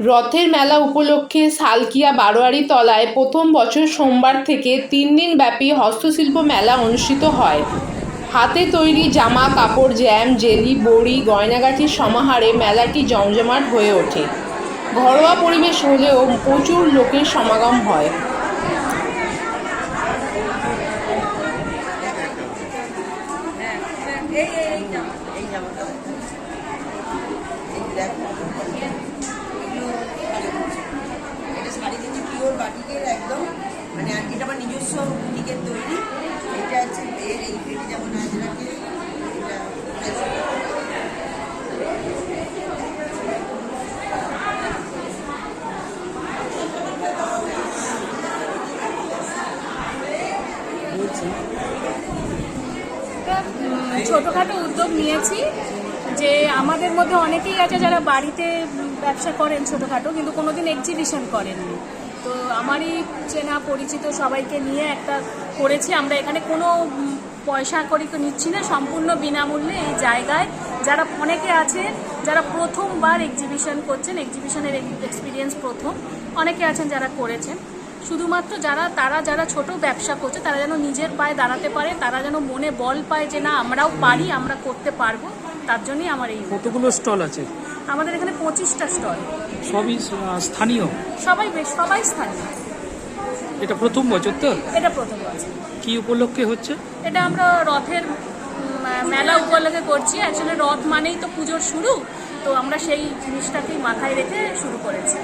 রথের মেলা উপলক্ষে সালকিয়া বারোয়ারি তলায় প্রথম বছর সোমবার থেকে তিন দিন ব্যাপী হস্তশিল্প মেলা অনুষ্ঠিত হয়। হাতে তৈরি জামা, কাপড়, জ্যাম, জেলি, বড়ি গয়নাগাটির সমাহারে মেলাটি জমজমাট হয়ে ওঠে। ঘরোয়া পরিবেশ হলেও প্রচুর লোকের সমাগম হয়। এই জামাটা এই দেখো এটা শাড়ি কিন্তু বাটিকের একদম মানে আর এটা আমার নিজস্ব বুটিকের তৈরি। এটা হচ্ছে এর এই যেমন আজরাকে ছোটোখাটো উদ্যোগ নিয়েছি যে আমাদের মধ্যে অনেকেই আছে যারা বাড়িতে ব্যবসা করেন ছোটোখাটো, কিন্তু কোনোদিন এক্সিবিশন করেননি। তো আমারই চেনা পরিচিত সবাইকে নিয়ে একটা করেছি। আমরা এখানে কোনো পয়সা করি তো নিচ্ছি না। সম্পূর্ণ বিনামূল্যে এই জায়গায় যারা অনেকে আছে, যারা প্রথমবার এক্সিবিশন করছেন এক্সিবিশনের এক্সপিরিয়েন্স প্রথম, অনেকে আছেন যারা করেছেন। শুধুমাত্র যারা, তারা যারা ছোট ব্যবসা করছে, তারা যেন নিজের পায়ে দাঁড়াতে পারে, তারা যেন মনে বল পায় যে না, আমরাও পারি, আমরা করতে পারব, তার জন্যই আমার এই কতগুলো স্টল আছে? আমাদের এখানে পঁচিশটা স্টল। সবই স্থানীয়? সবাই সবাই স্থানীয়। এটা প্রথম বছর তো? এটা প্রথম বছর। কি উপলক্ষে হচ্ছে? এটা আমরা রথের মেলা উপলক্ষে করছি। আসলে রথ মানেই তো পুজোর শুরু তো আমরা সেই জিনিসটাকেই মাথায় রেখে শুরু করেছি।